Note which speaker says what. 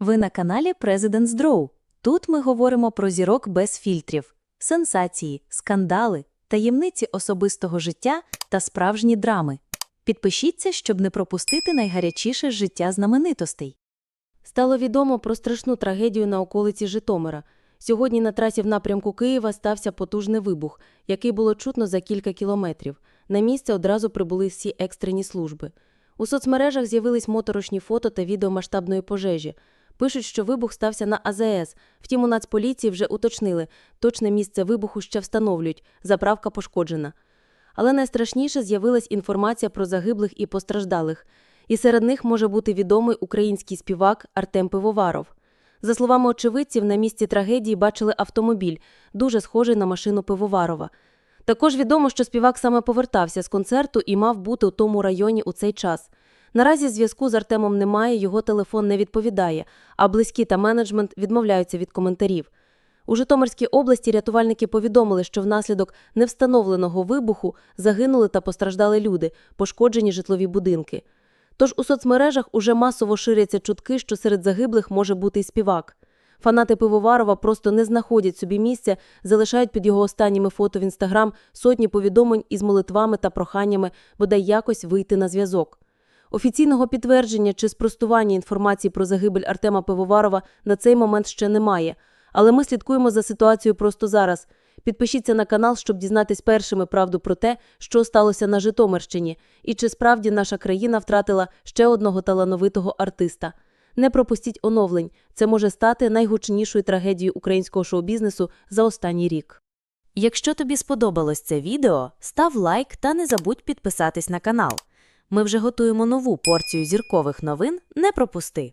Speaker 1: Ви на каналі President's Draw. Тут ми говоримо про зірок без фільтрів, сенсації, скандали, таємниці особистого життя та справжні драми. Підпишіться, щоб не пропустити найгарячіше життя знаменитостей.
Speaker 2: Стало відомо про страшну трагедію на околиці Житомира. Сьогодні на трасі в напрямку Києва стався потужний вибух, який було чутно за кілька кілометрів. На місце одразу прибули всі екстрені служби. У соцмережах з'явились моторошні фото та відео масштабної пожежі. Пишуть, що вибух стався на АЗС. Втім, у Нацполіції вже уточнили, точне місце вибуху ще встановлюють, заправка пошкоджена. Але найстрашніше з'явилась інформація про загиблих і постраждалих. І серед них може бути відомий український співак Артем Пивоваров. За словами очевидців, на місці трагедії бачили автомобіль, дуже схожий на машину Пивоварова. Також відомо, що співак саме повертався з концерту і мав бути у тому районі у цей час. Наразі зв'язку з Артемом немає, його телефон не відповідає, а близькі та менеджмент відмовляються від коментарів. У Житомирській області рятувальники повідомили, що внаслідок невстановленого вибуху загинули та постраждали люди, пошкоджені житлові будинки. Тож у соцмережах уже масово ширяться чутки, що серед загиблих може бути і співак. Фанати Пивоварова просто не знаходять собі місця, залишають під його останніми фото в інстаграм сотні повідомлень із молитвами та проханнями бодай якось вийти на зв'язок. Офіційного підтвердження чи спростування інформації про загибель Артема Пивоварова на цей момент ще немає. Але ми слідкуємо за ситуацією просто зараз. Підпишіться на канал, щоб дізнатись першими правду про те, що сталося на Житомирщині, і чи справді наша країна втратила ще одного талановитого артиста. Не пропустіть оновлень. Це може стати найгучнішою трагедією українського шоу-бізнесу за останній рік.
Speaker 1: Якщо тобі сподобалось це відео, став лайк та не забудь підписатись на канал. Ми вже готуємо нову порцію зіркових новин. Не пропусти!